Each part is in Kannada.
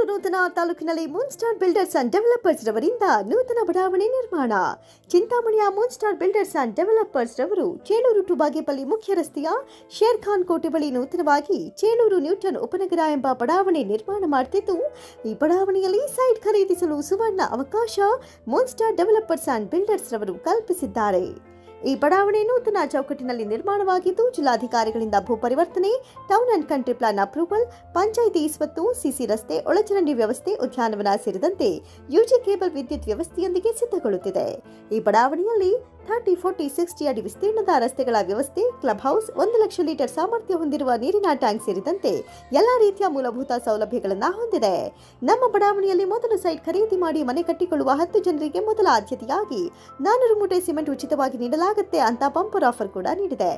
ಚೇಳೂರು ನೂತನ ತಾಲೂಕಿನಲ್ಲಿ ಮೂನ್ಸ್ಟಾರ್ ಬಿಲ್ಡರ್ಸ್ ಅಂಡ್ ಡೆವಲಪರ್ಸ್ ರವರಿಂದ ನೂತನ ಬಡಾವಣೆ ನಿರ್ಮಾಣ. ಚಿಂತಾಮಣಿಯ ಮೂನ್ಸ್ಟಾರ್ ಬಿಲ್ಡರ್ಸ್ ಅಂಡ್ ಡೆವಲಪರ್ಸ್ ರವರು ಚೇಳೂರು ಟು ಬಾಗೇಪಲ್ಲಿ ಮುಖ್ಯ ರಸ್ತೆಯ ಶೇರ್ ಖಾನ್ ಕೋಟೆ ಬಳಿ ನೂತನವಾಗಿ ಚೇಳೂರು ನ್ಯೂಟನ್ ಉಪನಗರ ಎಂಬ ಬಡಾವಣೆ ನಿರ್ಮಾಣ ಮಾಡುತ್ತಿದ್ದು ಈ ಬಡಾವಣೆಯಲ್ಲಿ ಸೈಟ್ ಖರೀದಿಸಲು ಸುವರ್ಣ ಅವಕಾಶ ಮೂನ್ಸ್ಟಾರ್ ಡೆವಲಪರ್ಸ್ ಅಂಡ್ ಬಿಲ್ಡರ್ಸ್ ರವರು ಕಲ್ಪಿಸಿದ್ದಾರೆ. ಈ ಬಡಾವಣೆ ನೂತನ ಚೌಕಟ್ಟಿನಲ್ಲಿ ನಿರ್ಮಾಣವಾಗಿದ್ದು, ಜಿಲ್ಲಾಧಿಕಾರಿಗಳಿಂದ ಭೂ ಪರಿವರ್ತನೆ town and country plan approval panchayat ಸ್ವತ್ತು ಸಿಸಿ ರಸ್ತೆ, ಒಳಚರಂಡಿ ವ್ಯವಸ್ಥೆ, ಉದ್ಯಾನವನ ಸೇರಿದಂತೆ ಯುಜಿ ಕೇಬಲ್ ವಿದ್ಯುತ್ ವ್ಯವಸ್ಥೆಯೊಂದಿಗೆ ಸಿದ್ಧಗೊಳ್ಳುತ್ತಿದೆ. ಈ ಬಡಾವಣೆಯಲ್ಲಿ ಥರ್ಟಿ, ಫೋರ್ಟಿ, ಸಿಕ್ಸ್ಟಿ ಅಡಿ ವಿಸ್ತೀರ್ಣದ ರಸ್ತೆಗಳ ವ್ಯವಸ್ಥೆ ಕ್ಲಬ್ ಹೌಸ್ ಒಂದು ಲಕ್ಷ ಲೀಟರ್ ಸಾಮರ್ಥ್ಯ ಹೊಂದಿರುವ ನೀರಿನ ಟ್ಯಾಂಕ್ ಸೇರಿದಂತೆ ಎಲ್ಲ ರೀತಿಯ ಮೂಲಭೂತ ಸೌಲಭ್ಯಗಳನ್ನು ಹೊಂದಿದೆ. ನಮ್ಮ ಬಡಾವಣೆಯಲ್ಲಿ ಮೊದಲು ಸೈಟ್ ಖರೀದಿ ಮಾಡಿ ಮನೆ ಕಟ್ಟಿಕೊಳ್ಳುವ ಹತ್ತು ಜನರಿಗೆ ಮೊದಲ ಆದ್ಯತೆಯಾಗಿ ನಾನೂರು ಮೂಟೆ ಸಿಮೆಂಟ್ ಉಚಿತವಾಗಿ ನೀಡಲಾಗುತ್ತೆ ಅಂತ ಬಂಪರ್ ಆಫರ್ ಕೂಡ ನೀಡಿದೆ.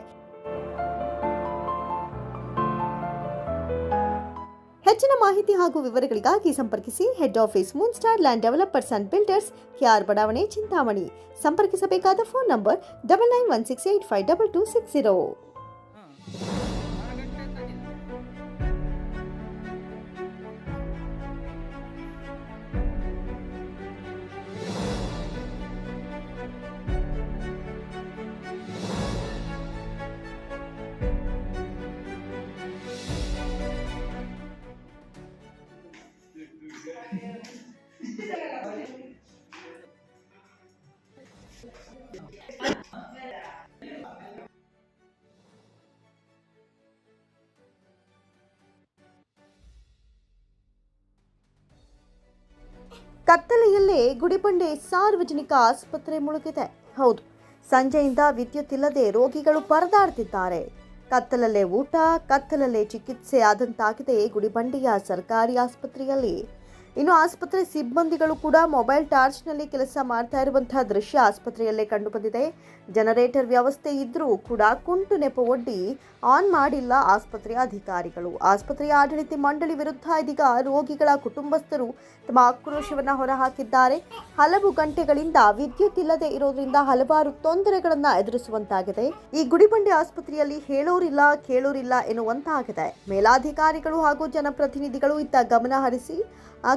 ಹೆಚ್ಚಿನ ಮಾಹಿತಿ ಹಾಗೂ ವಿವರಗಳಿಗಾಗಿ ಸಂಪರ್ಕಿಸಿ head office moon star land developers and builders KR ಬಡಾವಣೆ, Chintamani. ಸಂಪರ್ಕಿಸಬೇಕಾದ phone number double nine one six eight five double two six zero ಕತ್ತಲೆಯಲ್ಲೇ Gudibande ಸಾರ್ವಜನಿಕ ಆಸ್ಪತ್ರೆ ಮುಳುಗಿದೆ. ಹೌದು, ಸಂಜೆಯಿಂದ ವಿದ್ಯುತ್ ಇಲ್ಲದೆ ರೋಗಿಗಳು ಪರದಾಡ್ತಿದ್ದಾರೆ. ಕತ್ತಲಲ್ಲೇ ಊಟ, ಕತ್ತಲಲ್ಲೇ ಚಿಕಿತ್ಸೆ ಆದಂತಾಗಿದೆ ಗುಡಿಬಂಡೆಯ ಸರ್ಕಾರಿ ಆಸ್ಪತ್ರೆಯಲ್ಲಿ. ಇನ್ನು ಆಸ್ಪತ್ರೆ ಸಿಬ್ಬಂದಿಗಳು ಕೂಡ ಮೊಬೈಲ್ ಟಾರ್ಚ್ನಲ್ಲಿ ಕೆಲಸ ಮಾಡ್ತಾ ಇರುವಂತಹ ದೃಶ್ಯ ಆಸ್ಪತ್ರೆಯಲ್ಲೇ ಕಂಡುಬಂದಿದೆ ಜನರೇಟರ್ ವ್ಯವಸ್ಥೆ ಇದ್ದರೂ ಕೂಡ ಕುಂಟು ನೆಪ ಒಡ್ಡಿ ಆನ್ ಮಾಡಿಲ್ಲ ಆಸ್ಪತ್ರೆಯ ಅಧಿಕಾರಿಗಳು. ಆಸ್ಪತ್ರೆಯ ಆಡಳಿತ ಮಂಡಳಿ ವಿರುದ್ಧ ಇದೀಗ ರೋಗಿಗಳ ಕುಟುಂಬಸ್ಥರು ತಮ್ಮ ಆಕ್ರೋಶವನ್ನ ಹೊರಹಾಕಿದ್ದಾರೆ. ಹಲವು ಗಂಟೆಗಳಿಂದ ವಿದ್ಯುತ್ ಇಲ್ಲದೆ ಇರೋದ್ರಿಂದ ಹಲವಾರು ತೊಂದರೆಗಳನ್ನ ಎದುರಿಸುವಂತಾಗಿದೆ. ಈ ಗುಡಿಬಂಡೆ ಆಸ್ಪತ್ರೆಯಲ್ಲಿ ಹೇಳೋರಿಲ್ಲ, ಕೇಳೋರಿಲ್ಲ ಎನ್ನುವಂತಾಗಿದೆ. ಮೇಲಾಧಿಕಾರಿಗಳು ಹಾಗೂ ಜನಪ್ರತಿನಿಧಿಗಳು ಇತ್ತ ಗಮನ ಹರಿಸಿ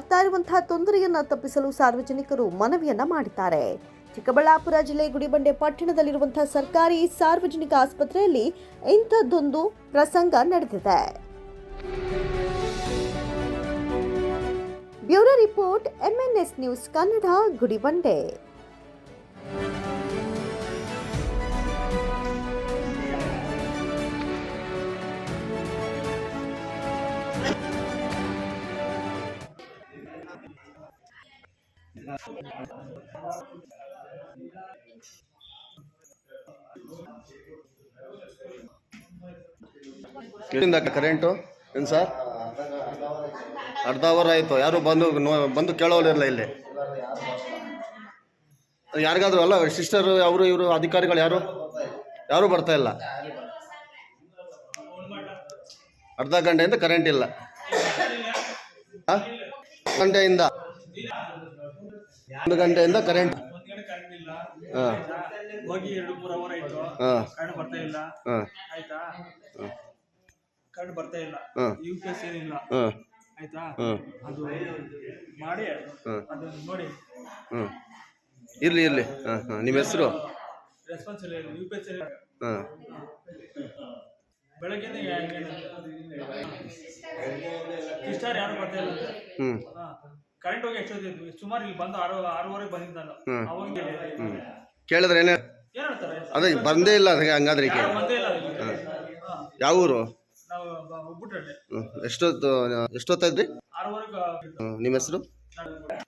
ಆಗ್ತಾ ಇರುವಂತಹ ತೊಂದರೆಯನ್ನ ತಪ್ಪಿಸಲು ಸಾರ್ವಜನಿಕರು ಮನವಿಯನ್ನ ಮಾಡಿದ್ದಾರೆ. ಚಿಕ್ಕಬಳ್ಳಾಪುರ ಜಿಲ್ಲೆ ಗುಡಿಬಂಡೆ ಪಟ್ಟಣದಲ್ಲಿರುವಂತಹ ಸರ್ಕಾರಿ ಸಾರ್ವಜನಿಕ ಆಸ್ಪತ್ರೆಯಲ್ಲಿ ಇಂಥದ್ದೊಂದು ಪ್ರಸಂಗ ನಡೆದಿದೆ. Bureau report MNS news, Kannada Gudibande. Current? ಏನು ಸರ್? ಅರ್ಧ ಅವರ್ ಆಯಿತು. ಯಾರು ಬಂದು ಬಂದು ಕೇಳೋರಿಲ್ಲ ಇಲ್ಲಿ? ಯಾರಿಗಾದ್ರು ಅಲ್ಲ ಸಿಸ್ಟರ್ ಅವರು, ಇವರು, ಅಧಿಕಾರಿಗಳು ಯಾರು? ಯಾರು ಬರ್ತಾ ಇಲ್ಲ? ಅರ್ಧ ಗಂಟೆಯಿಂದ ಕರೆಂಟ್ ಇಲ್ಲ? ಗಂಟೆಯಿಂದ. ಒಂದು ಗಂಟೆಯಿಂದ ಕರೆಂಟ್ ಹಾಂ. ಹೋಗಿ ಎರಡು ಮೂರು ಅವರ್ ಆಯ್ತು. ಕರೆಂಟ್ ಬರ್ತಾ ಇಲ್ಲ. ಆಯ್ತಾ? ಕರೆಂಟ್ ಬರ್ತಾ ಇಲ್ಲ. ಯು ಪಿ ಎಸ್ ಏನಿಲ್ಲ. ಆಯ್ತಾ? ಅದು ಮಾಡಿ. ಅದು ನೋಡಿ. ಹ್ಞೂ ಇರಲಿ ಇರಲಿ. ಹಾಂ ಹಾಂ. ನಿಮ್ಮ ಹೆಸರು? ರೆಸ್ಪಾನ್ಸ್ ಇಲ್ಲ ಯು ಪಿ ಎಸ್ ಇಲ್ಲ. ಹಾಂ. ಬೆಳಗ್ಗೆ ಸಿಸ್ಟರ್ ಯಾರು ಬರ್ತಾ ಇಲ್ಲ ಕರೆಂಟ್ ಹೋಗಿ ಎಷ್ಟೊತ್ತಿದ್ವಿ ಸುಮಾರು ಇಲ್ಲಿ ಬಂದು ಆರು ಆರೂವರೆಗೆ ಬಂದಿದ್ದ ನಾನು. ಹ್ಮ್. ಅವಾಗ ಕೇಳಿದ್ರೆ ಏನೇ ಏನ್ ಹೇಳ್ತಾರೆ? ಅದೇ ಬಂದೇ ಇಲ್ಲ ಅದಕ್ಕೆ ಹಂಗಾದ್ರೆ ಯಾರು ಬಂದೇ ಇಲ್ಲ ಅದಕ್ಕೆ. ಹಾ. ಯಾವ ಊರು? ನಾವು ಒಬ್ಬಟ್ಟಲ್ಲಿ ಎಷ್ಟೊತ್ತು ಎಷ್ಟೊತ್ತಾಯ್ತು ರೀ? ಆರೂವರೆಗೆ ಹ್ಞೂ ನಿಮ್ಮ ಹೆಸರು? ನಾನು-